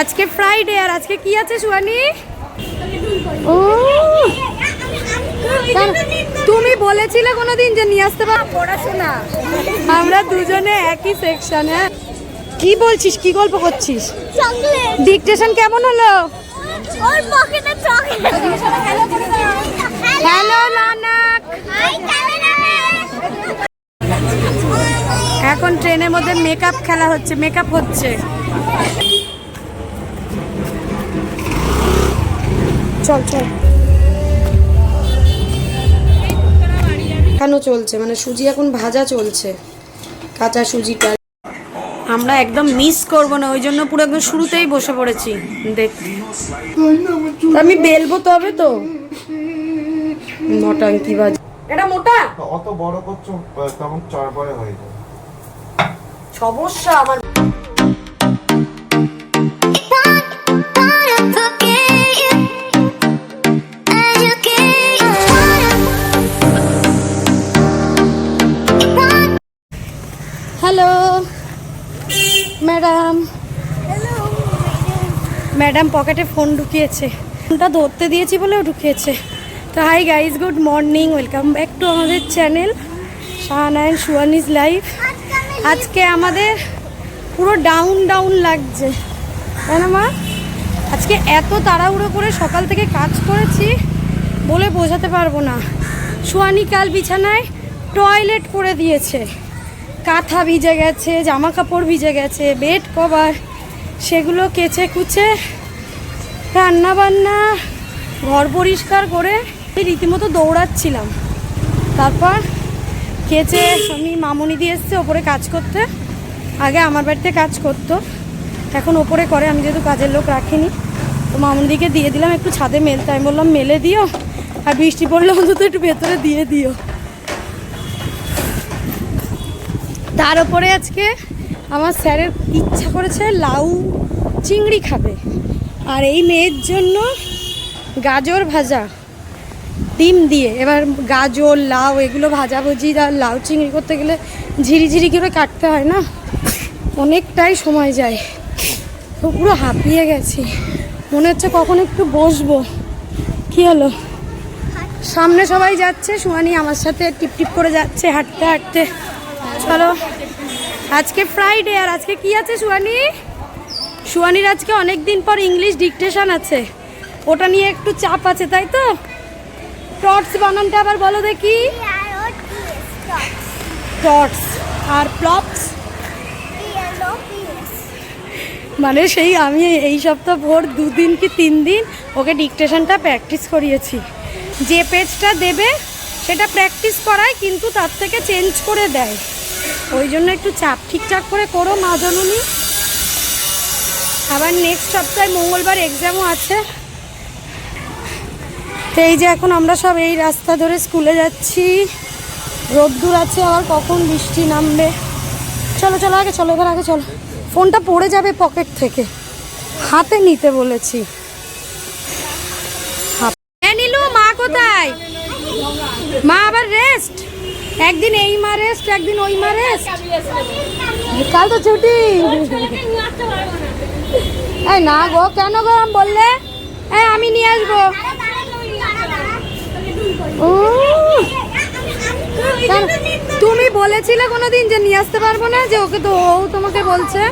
আজকে ফ্রাইডে আর আজকে কি আছে সুয়ানি ও তুমি বলেছিলে কোনোদিন যে নিয়ে আসতে পারো পড়াশোনা। আমরা দুজনে একই সেকশন হ্যাঁ? কি বলছিস? কি গল্প করছিস? ডিকটেশন কেমন হলো? হ্যালো নানাক এখন ট্রেনের মধ্যে মেকআপ খেলা হচ্ছে মেকআপ হচ্ছে। চল চল। এখনও চলছে? মানে সুজি এখন ভাজা চলছে। কাঁচা সুজিটা। আমরা একদম মিস করব না ওই জন্য পুরো একদম শুরুতেই বসে পড়েছি। দেখতে আমি বেলবো তবে তো। নটাঙ্কি বাজ? এটা মোটা? অত বড় করছ তখন চড়পড়ে হয়ে যাবে সমস্যা আমার ম্যাডাম পকেটে ফোন ঢুকিয়েছে। ফোনটা ধরতে দিয়েছি বলেও ঢুকিয়েছে। তো hi guys good morning, welcome back to আমাদের চ্যানেল শাহানায়ন সুয়ানিজ লাইফ। আজকে আমাদের পুরো ডাউন ডাউন লাগছে। তাই মা? আজকে এত তাড়াহুড়ো করে সকাল থেকে কাজ করেছি বলে বোঝাতে পারব না। সুয়ানি কাল বিছানায় টয়লেট করে দিয়েছে। কাঁথা ভিজে গেছে, জামা কাপড় ভিজে গেছে, বেড কভার সেগুলো কেচে কুচে রান্না বান্না ঘর পরিষ্কার করে রীতিমতো দৌড়াচ্ছিলাম। তারপর কেচে আমি মামনি দিয়ে এসছে ওপরে কাজ করতে। আগে আমার বাড়িতে কাজ করতো। এখন ওপরে করে, আমি যেহেতু কাজের লোক রাখিনি। তো মামুনিদিকে দিয়ে দিলাম একটু ছাদে মেলতে আমি বললাম, মেলে দিও। আর বৃষ্টি পড়লে অন্তত একটু ভেতরে দিয়ে দিও। তার উপরে আজকে আমার স্যারের ইচ্ছা করেছে লাউ চিংড়ি খাবে। আর এই মেয়ের জন্য গাজর ভাজা, ডিম দিয়ে। এবার গাজর, লাউ, এগুলো ভাজাভুজি, আর লাউ চিংড়ি করতে গেলে ঝিরি ঝিরি করে কাটতে হয় না? অনেকটাই সময় যায়। তো পুরো হাঁপিয়ে গেছি। মনে হচ্ছে কখন একটু বসবো। কি হলো? সামনে সবাই যাচ্ছে। সুহানি আমার সাথে টিপ টিপ করে যাচ্ছে, হাঁটতে হাঁটতে। চলো। আজকে ফ্রাইডে আর আজকে কি আছে সুয়ানি সুহানির আজকে অনেক দিন পর ইংলিশ ডিকটেশন আছে। ওটা নিয়ে একটু চাপ আছে, তাই তো? টটস বানানটা আবার বলো দেখি। টটস আর প্লপস মানে সেই আমি এই সপ্তাহ ভোর দুদিন কি তিন দিন ওকে ডিকটেশনটা প্র্যাকটিস করিয়েছি। যে পেজটা দেবে, সেটা প্র্যাকটিস করায়, কিন্তু তার থেকে চেঞ্জ করে দেয়। ওই জন্য একটু চাপ। ঠিকঠাক করে করো মা জননী। আবার নেক্সট সপ্তাহে মঙ্গলবার এক্সামও আছে। তো এই যে এখন আমরা সব এই রাস্তা ধরে স্কুলে যাচ্ছি। রোদ্দুর আছে, আবার কখন বৃষ্টি নামবে। চলো চলো, আগে চলো, এবার আগে চলো। ফোনটা পড়ে যাবে পকেট থেকে। হাতে নিতে বলেছি। নীলু, মা কোথায়? মা আবার রেস্ট একদিন এই মা রেস্ট একদিন ওই মা রেস্ট কাল তো ছুটি। এই না গো কেন গো আম বললে? এই আমি নিয়ে আসব। তুমি বলেছিলে কোনোদিন যে নিয়ে আসতে পারব না যে ওকে তো ও তোমাকে বলছে।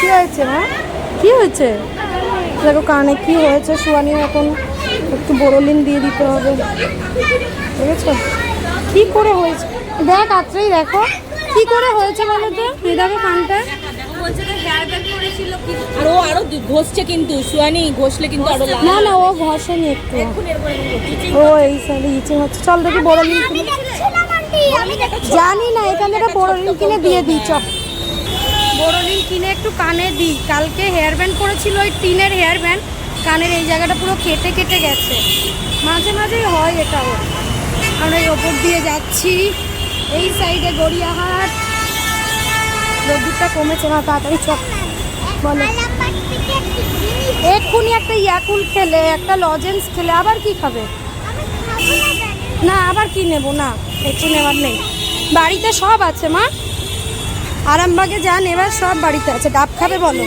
কি হয়েছে মা? কি হয়েছে? দেখো কানে কি হয়েছে সুয়ানি এখন বোরোলিন দিয়ে দিতে হবে। বুঝেছ? কি করে হয়েছে? দেখ আত্রেই দেখো। কি করে হয়েছে বলো তো? দেখো কানটা? আরও আরও ঘষছে কিন্তু সুয়ানি ঘষলে কিন্তু আরও না না ও ঘষেনি একটু। ও এই সাইডে ইচিং হচ্ছে। চল দেখি বোরোলিন কিনে জানি না এখানে একটা কিনে দিয়ে দিই চল বোরোলিন কিনে একটু কানে দিই। কালকে হেয়ার ব্যান্ড করেছিল ওই টিনের হেয়ার ব্যান্ড। কানের এই জায়গাটা পুরো কেটে কেটে গেছে। মাঝে মাঝেই হয় এটা ওর। আমরা এই ওপর দিয়ে যাচ্ছি। এই সাইডে গড়িয়াহাট। রোদ্দুরটা কমেছে না তাড়াতাড়ি চল বলো। এক্ষুনি একটা ইয়াকুল খেলে, একটা লজেন্স খেলে, আবার কি খাবে? না, আবার কি নেব? না, একটু নেওয়ার নেই। বাড়িতে সব আছে মা। আরামবাগে যান, এবার সব বাড়িতে আছে। ডাব খাবে বলো।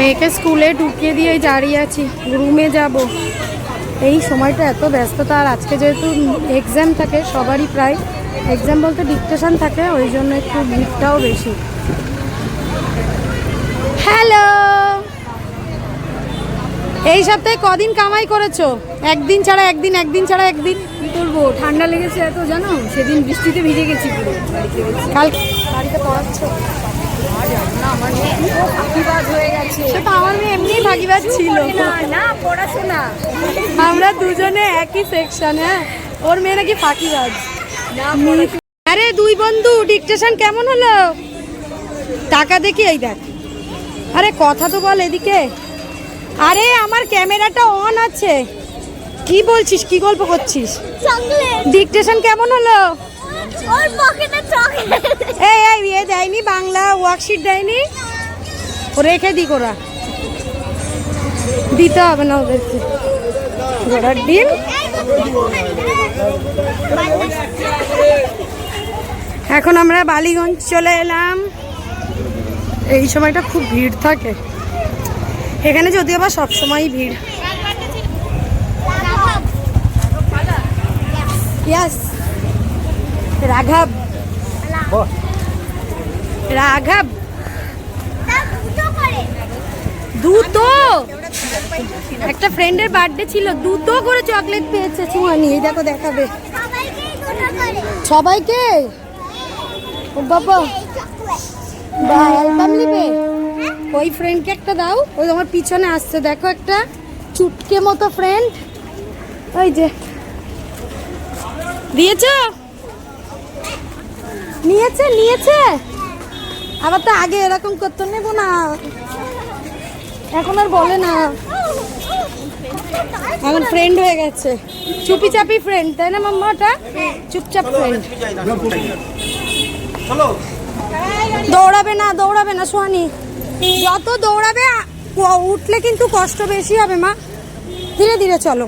মেয়েকে স্কুলে ঢুকিয়ে দিয়ে দাঁড়িয়ে আছি রুমে যাব। এই সময়টা এত ব্যস্ততা আর আজকে যেহেতু এক্সাম থাকে সবারই প্রায় এক্সাম বলতে ডিকটেশন থাকে ওই জন্য একটু ভিড়টাও বেশি। হ্যালো এই সপ্তাহে কদিন কামাই করেছ? একদিন ছাড়া একদিন একদিন ছাড়া একদিন। কি করব? ঠান্ডা লেগেছে এত জানো? সেদিন বৃষ্টিতে ভিজে গেছি কাল বাড়িতে পড়াচ্ছ? আমার মেয়ে এমনি ভাগিবাজ ছিল। না পড়াশোনা। আমরা দুজনে একই সেকশন হ্যাঁ? ওর মেয়ে নাকি ফাঁকিবাজ। আরে দুই বন্ধু ডিকটেশন কেমন হলো? টাকা দেখি এই দেখ। আরে কথা তো বল এদিকে। আরে আমার ক্যামেরাটা অন আছে। কি বলছিস কি গল্প করছিস? ডিকটেশন কেমন হলো? ওর পকেটে চকলেট এই এই ইয়ে দেয়নি বাংলা ওয়ার্কশিট দেয়নি। ও রেখে দি ওরা। দিতে হবে না ওদেরকে। ঘোড়ার ডিম। এখন আমরা বালিগঞ্জ চলে এলাম। এই সময়টা খুব ভিড় থাকে। এখানে যদিও বা সবসময়ই ভিড়। ইয়াস রাঘব। রাঘব। দুটো একটা ফ্রেন্ডের বার্থডে ছিল দুটো করে চকলেট পেয়েছে চুয়ানি এই দেখো দেখাবে। সবাইকে? ও বাবা। বা অ্যালবাম নিবে? ওই ফ্রেন্ডকে একটা দাও। ওই আমার পিছনে আসছে দেখো একটা চুটকে মতো ফ্রেন্ড ওই যে। দিয়েছ? নিয়েছে নিয়েছে। আবার তো আগে এরকম করতো, নেব না। এখন আর বলে না। এখন ফ্রেন্ড হয়ে গেছে। চুপি চাপি ফ্রেন্ড তাই না মাম্মাটা চুপচাপ ফ্রেন্ড দৌড়াবে না দৌড়াবে না, সোহানি। যত দৌড়াবে উঠলে কিন্তু কষ্ট বেশি হবে, মা। ধীরে ধীরে চলো।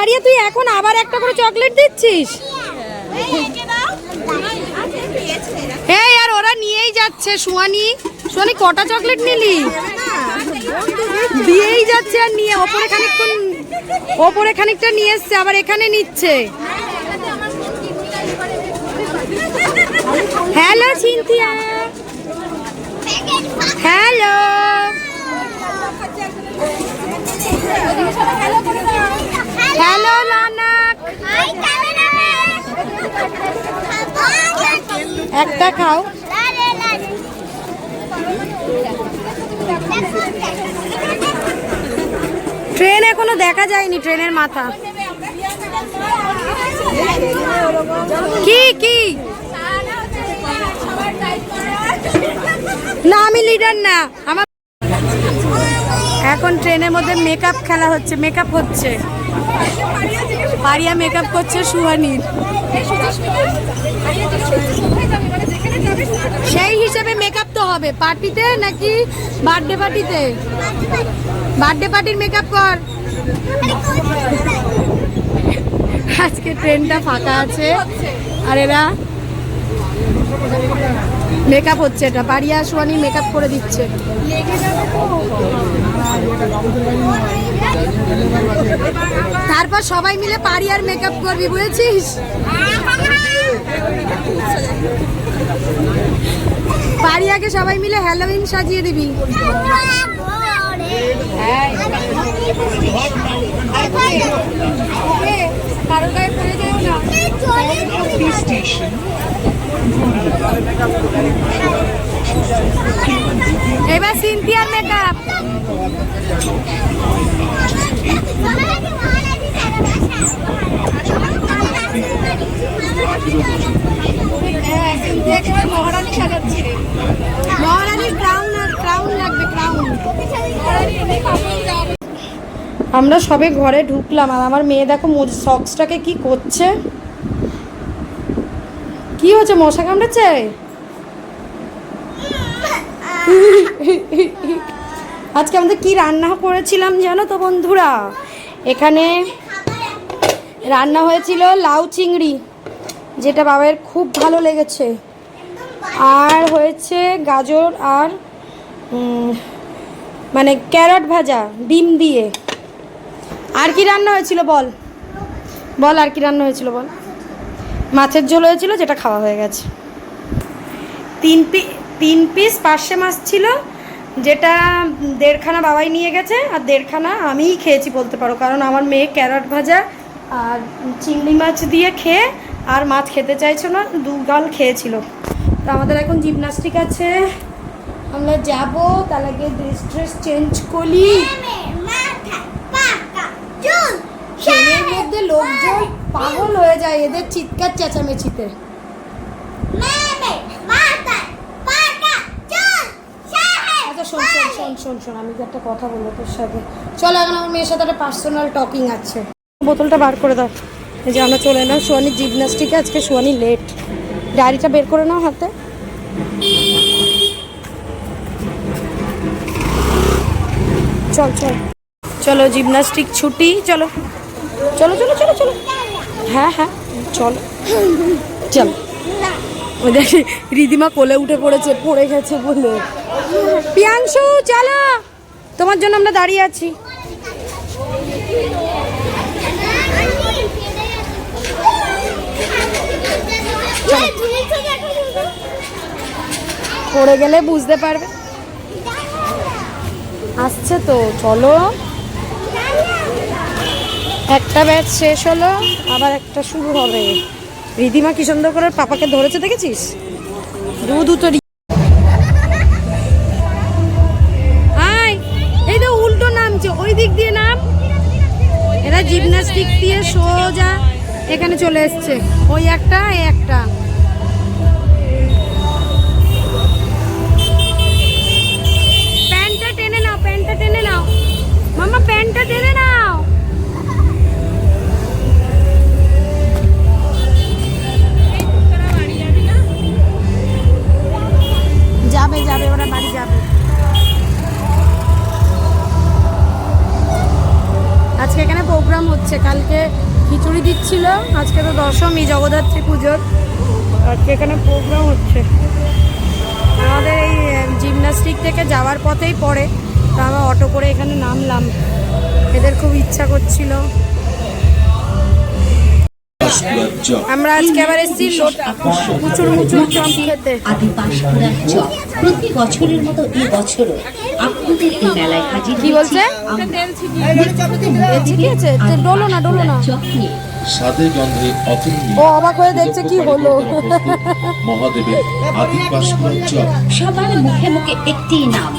পারিয়া তুই এখন আবার একটা করে চকলেট দিচ্ছিস? এই, আর ওরা নিয়েই যাচ্ছে, সুয়ানি। সুয়ানি, কটা চকলেট নিলি? দিয়েই যাচ্ছে আর নিয়ে, ওপরে খানিকক্ষণ, ওপরে খানিকটা নিয়ে এসছে, আবার এখানে নিচ্ছে। Hello, Cynthia. হ্যালো। হ্যালো লানাক একটা খাও ট্রেন এখনও দেখা যায়নি ট্রেনের মাথা। কি কি? না আমি লিডার না। আমার এখন ট্রেনের মধ্যে মেকআপ খেলা হচ্ছে মেকআপ হচ্ছে। পারিয়া মেকআপ করছে সুহানির সেই হিসেবে মেকআপ তো হবে। পার্টিতে নাকি বার্থডে পার্টিতে বার্থডে পার্টির মেকআপ কর। আজকে ট্রেনটা ফাঁকা আছে। আর এরা মেকআপ হচ্ছে এটা। পারিয়া সোয়ানি মেকআপ করে দিচ্ছে। তারপর সবাই মিলে পারিয়ার মেকআপ করবি বুঝেছিস? পারিয়াকে সবাই মিলে হ্যালোইন সাজিয়ে দিবি। কারোর গায়ে পড়ে যেও না। এবার সিনথিয়ার মেকআপ মহারানী লাগবে ক্রাউন আমরা সবে ঘরে ঢুকলাম আর আমার মেয়ে দেখো সক্সটাকে কি করছে? কি হচ্ছে মশা কামড়েছে? আজকে আমাদের কি রান্না করেছিলাম জানো তো বন্ধুরা? এখানে রান্না হয়েছিল লাউ চিংড়ি, যেটা বাবার খুব ভালো লেগেছে। আর হয়েছে গাজর আর মানে ক্যারট ভাজা, ডিম দিয়ে। আর কি রান্না হয়েছিল বল? বল আর কি রান্না হয়েছিল বল? মাছের ঝোল হয়েছিল, যেটা খাওয়া হয়ে গেছে। তিন পি, তিন পিস পার্শে মাছ ছিল, যেটা দেড়খানা বাবাই নিয়ে গেছে, আর দেড়খানা আমিই খেয়েছি বলতে পারো, কারণ আমার মেয়ে ক্যারট ভাজা আর চিংড়ি মাছ দিয়ে খেয়ে আর মাছ খেতে চাইছো না, দু গাল খেয়েছিল। তো আমাদের এখন জিমনাস্টিক আছে, আমরা যাব, তার আগে ড্রেস ড্রেস চেঞ্জ করি মাথা পাকা চুল ট্রেনের মধ্যে লোকজন পাগল হয়ে যায় এদের সাহেব আচ্ছা শোন শোন শোন শোন শোন আমি তো একটা কথা বলব তোর সাথে। চলো এখন আমার মেয়ের সাথে একটা পার্সোনাল টকিং আছে। বোতলটা বার করে দাও। এই যে আমরা চলে এলাম জিমনাস্টিকে আজকে সোয়ানি লেট ডায়েরিটা বের করে নাও হাতে। চল চল। চলো জিমনাস্টিক ছুটি চলো। চলো চলো চলো চলো। হ্যাঁ হ্যাঁ। চলো। চলো। দেখি রিদিমা কোলে উঠে পড়েছে, পড়ে গেছে বলে। পিয়াংশু, চলো। তোমার জন্য আমরা দাঁড়িয়ে আছি। পড়ে গেলে বুঝতে পারবে। আসছে তো, চলো। একটা ব্যাচ শেষ হলো, আবার একটা শুরু হবে। রিদিমা কি সুন্দর করে পাপাকে ধরেছে, দেখেছিস? দু দুটো আয়, এই তো উল্টো নামছে, ওই দিক দিয়ে নাম। এরা জিমনাস্টিক দিয়ে সোজা এখানে চলে এসছে। ওই একটা এই একটা। প্যান্টটা টেনে নাও, প্যান্টটা টেনে নাও। মামা প্যান্টটা টেনে নাও। যাবে যাবে, ওরা বাড়ি যাবে। আজকে এখানে প্রোগ্রাম হচ্ছে, কালকে খিচুড়ি দিচ্ছিল, আজকে তো দশমী, জগদ্ধাত্রী পুজোর। আজকে এখানে প্রোগ্রাম হচ্ছে। আমাদের এই জিমনাস্টিক থেকে যাওয়ার পথেই পড়ে, তো আমরা অটো করে এখানে নামলাম। এদের খুব ইচ্ছা করছিল। আমরা আজকে আবার এসেছি মুচুর মুচুর চপ খেতে। আদি পাঁশকুড়ার চক প্রতি বছরের মতো এই বছরও আপনাদের এই মেলায় হাজির কি বলছে? তো ডোলো না, ডোলো না। স্বাদে গন্ধে অতুলনীয়। ও অবাক হয়ে দেখছে কি হলো। মহাদেবের আদি পাঁশকুড়ার চক সবার মুখে মুখে একটি নাম।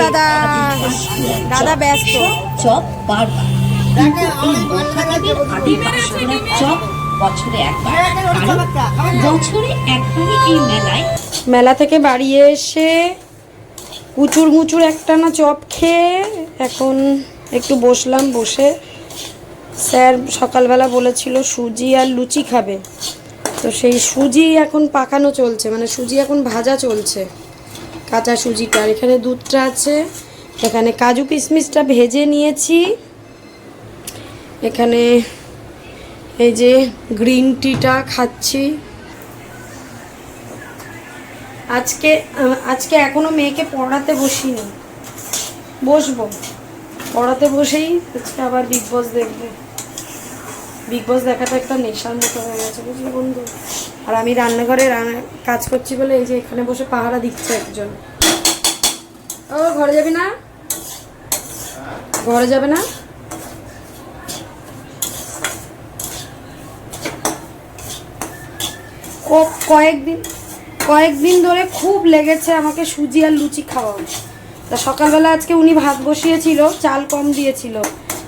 দাদা। দাদা। ব্যস্ত। চক বারবার। মেলায় মেলা থেকে বাড়ি এসে কুচুর মুচুর একটা না চপ খেয়ে এখন একটু বসলাম বসে স্যার সকালবেলা বলেছিল সুজি আর লুচি খাবে। তো সেই সুজি এখন পাকানো চলছে মানে সুজি এখন ভাজা চলছে। কাঁচা সুজিটা আর এখানে দুধটা আছে এখানে কাজু কিশমিশটা ভেজে নিয়েছি। এখানে এই যে গ্রিন টিটা খাচ্ছি। আজকে আজকে এখনও মেয়েকে পড়াতে বসিনি। বসবো। পড়াতে বসেই আজকে আবার বিগ বস দেখবে। বিগ বস দেখাটা একটা নেশার মতো হয়ে গেছে, বুঝলি বন্ধু? আর আমি রান্নাঘরে রান্না কাজ করছি বলে এই যে এখানে বসে পাহারা দিচ্ছে একজন। ও, ঘরে যাবি না? ঘরে যাবে না? ও কয়েকদিন কয়েকদিন ধরে খুব লেগেছে আমাকে সুজি আর লুচি খাওয়া তা সকালবেলা আজকে উনি ভাত বসিয়েছিল, চাল কম দিয়েছিল।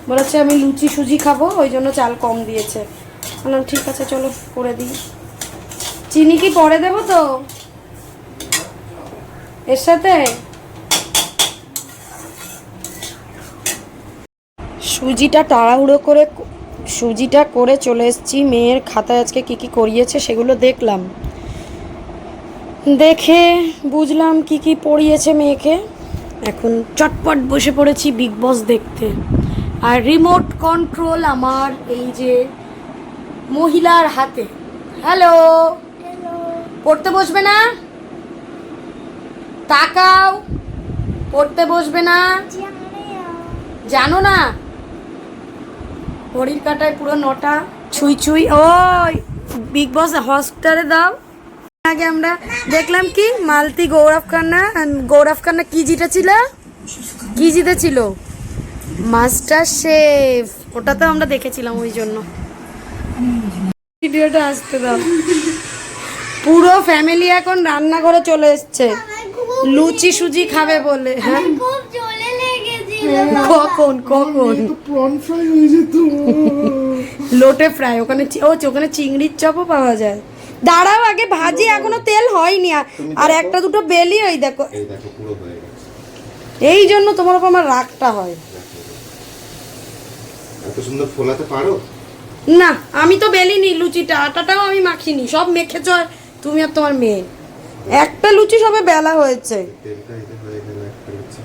বলেছে, আমি লুচি, সুজি খাব, ওই জন্য চাল কম দিয়েছে। বললাম, ঠিক আছে, চলো, করে দিই। চিনি কি পরে দেবো তো? এর সাথে? সুজিটা তাড়াহুড়ো করে সুজিটা করে চলে এসেছি। মেয়ের খাতায় আজকে কি কি করিয়েছে সেগুলো দেখলাম। দেখে বুঝলাম কি কি পড়িয়েছে মেয়েকে। এখন চটপট বসে পড়েছি বিগ বস দেখতে। আর রিমোট কন্ট্রোল আমার এই যে মহিলার হাতে। হ্যালো পড়তে বসবে না? তাকাও। পড়তে বসবে না। জানো না? ঘড়ির কাটায় পুরো নটা ছুঁই ছুঁই। ওই বিগ বস হটস্টারে দাও। আগে আমরা দেখলাম কি? মালতি গৌরব খান্না গৌরব খান্না কি জিতেছিল কি জিতেছিল মাস্টার শেফ ওটা তো আমরা দেখেছিলাম ওই জন্য। ভিডিওটা আসতে দাও। পুরো ফ্যামিলি এখন রান্নাঘরে চলে এসছে। লুচি সুজি খাবে বলে হ্যাঁ? কখন কখন? লোটে ফ্রাই ওখানে ও ওখানে চিংড়ির চপও পাওয়া যায়। দাঁড়াও আগে ভাজি এখনও তেল হয়নি। আর- আর একটা দুটো বেলি ওই দেখো। এই দেখো পুরো হয়ে গেছে। এই জন্য তোমার উপর আমার রাগটা হয়। এত সুন্দর ফোলাতে পারো? না আমি তো বেলিনি লুচিটা। আটাটাও আমি মাখিনি সব মেখেছ তুমি আর তোমার মেয়ে। একটা লুচি সবে বেলা হয়েছে তেলটা এতে হয়ে গেল একটা লুচি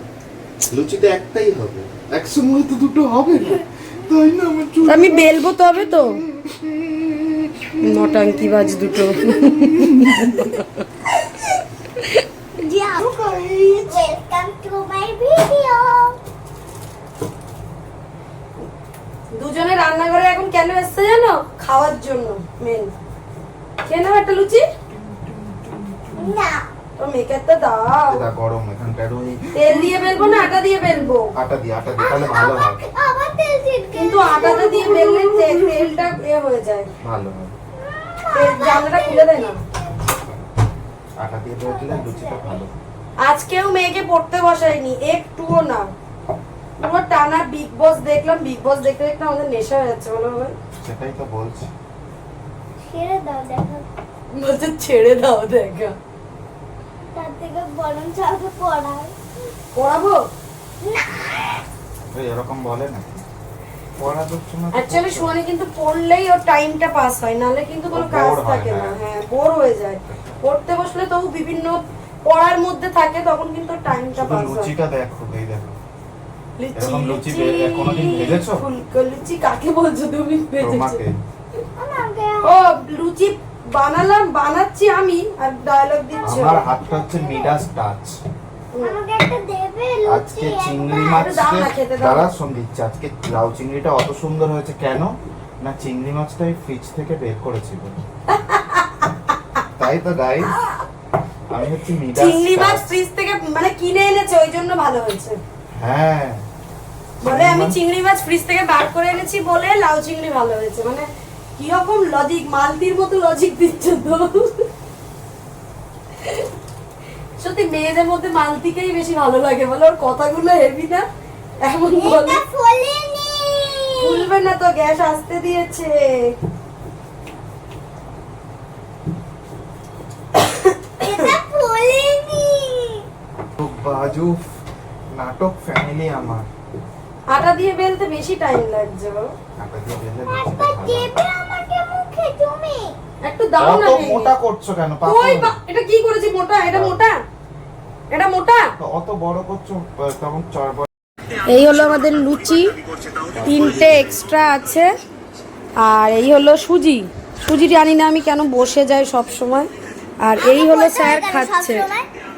লুচিতে একটাই হবে। এক সময় তো দুটো হবে না। তাই না আমার চুল? আমি বেলবো তবে তো। নটাঙ্কি বাজ দুটো। ওয়েলকাম টু মাই ভিডিও দুজনে রান্নাঘরে এখন কেন এসছে জানো? খাওয়ার জন্য মেন কেন একটা লুচি। না। তো মেয়েকে দাও। এটা গরম এখানকার ওই তেল দিয়ে বেলবো না আটা দিয়ে বেলবো? আটা দিয়ে আটা দিয়ে তাহলে ভালো হবে আবার তেল ছিটকে কিন্তু আটাটা দিয়ে বেললে তেলটা এ হয়ে যায়। ভালো হবে জানলাটা খুলে দেয় না। আটা দিয়ে বেটলে লুচিটা ভালো। আজকেও মেয়েকে পড়তে বসাইনি একটুও না। পুরো টানা বিগ বস দেখলাম বিগ বস দেখতে দেখতে আমাদের নেশা হয়ে যাচ্ছে বলো ভাই। সেটাই তো বলছি। ছেড়ে দাও দেখো। বলছে ছেড়ে দাও দেখা। তার থেকে বরং চালকে পড়ায়। পড়াবো? ওই এরকম বলে না না অ্যাকচুয়ালি কিন্তু পড়লেই ওর টাইমটা পাস হয় নাহলে কিন্তু কোনো কাজ থাকে না। হ্যাঁ। বোর হয়ে যায়। পড়তে বসলে তবু বিভিন্ন পড়ার মধ্যে থাকে তখন কিন্তু টাইমটা পাস হয়। লুচিটা দেখো এই দেখো। লুচি কোনোদিন ভেজেছো? ফুলকো লুচি কাকে বলছো তুমি? ভেজেছো ও লুচি বানালাম বানাচ্ছি আমি আর ডায়লগ দিচ্ছ আমার হাতটা হচ্ছে মিডাস টাচ। আজকে চিংড়ি। মাছ। দাঁড়া আজকে লাউ চিংড়িটা অত সুন্দর হয়েছে কেন? না চিংড়ি মাছটা আমি ফ্রিজ থেকে বের করেছি বলে। তাই তো গাই আমি হচ্ছে মিডাস চিংড়ি মাছ ফ্রিজ থেকে মানে কিনে এনেছে ওই জন্য ভালো হয়েছে। হ্যাঁ। বলে আমি চিংড়ি মাছ ফ্রিজ থেকে বার করে এনেছি বলে লাউ চিংড়ি ভালো হয়েছে। মানে কীরকম লজিক মালতির মতো লজিক দিচ্ছ তো। সত্যি মেয়েদের মধ্যে মালতিকেই বেশি ভালো লাগে বলে ওর কথাগুলো হেভি না? এমন বলে। খুলবে না তো গ্যাস আসতে দিয়েছে। এটা ফোলেনি। খুব বাজু নাটক ফ্যামিলি আমার। আটা দিয়ে বেলতে বেশি টাইম লাগছে বলো। আটা দিয়ে বেলে তুমি? একটু দাও না মোটা করছ কেন কই এটা কি করেছি মোটা? এটা মোটা? এটা মোটা? অত বড় করছ তখন চড় এই হলো আমাদের লুচি। তিনটে এক্সট্রা আছে। আর এই হলো সুজি। সুজি জানি না আমি কেন বসে যাই সব সময় আর এই হলো স্যার খাচ্ছে?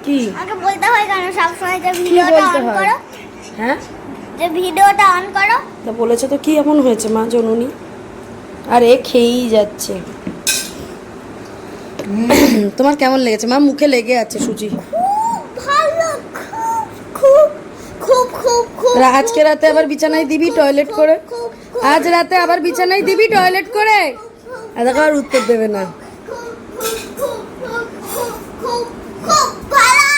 কি? আমাকে বলতে হয় কেন সবসময় যে ভিডিওটা অন করো? হ্যাঁ? যে ভিডিওটা অন করো? তা বলেছে তো কি এমন হয়েছে মা জননী? আর এ খেয়েই যাচ্ছে তোমার কেমন লেগেছে মা মুখে লেগে আছে সুজি আজকে রাতে আবার বিছানায় দিবি টয়লেট করে আজ রাতে আবার বিছানায় দিবি টয়লেট করে আর দেখো আর উত্তর দেবে না খুব খুব খুব খুব খুব খুব ভালো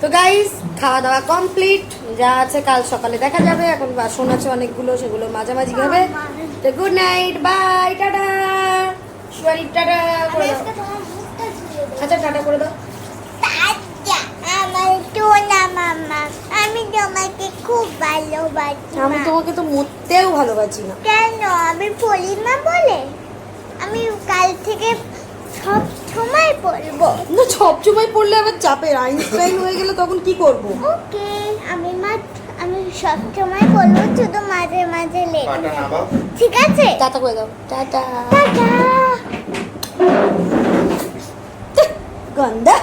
তো গাইস খাওয়া দাওয়া কমপ্লিট যা আছে কাল সকালে দেখা যাবে এখন বাসন আছে অনেকগুলো সেগুলো মাঝামাঝি হবে তো গুড নাইট বাই টাটা। শুয়ারি টাটা করে দাও। আচ্ছা টাটা করে দাও। আচ্ছা, আমি তোমাকে খুব ভালোবাসি আমি তোমাকে তো মরতেও ভালোবাসি না। কেন? আমি না বলে? আমি কাল থেকে সব সময় পড়ব। না সব সময় পড়লে আবার চাপের আইনস্টাইন হয়ে গেলে তখন কি করব? ওকে আমি মা আমি সব সময় পড়ব শুধু মাঝে মাঝে লেট পাটা ঠিক আছে? টাটা করে দাও। টাটা। টাটা। গন্ধা।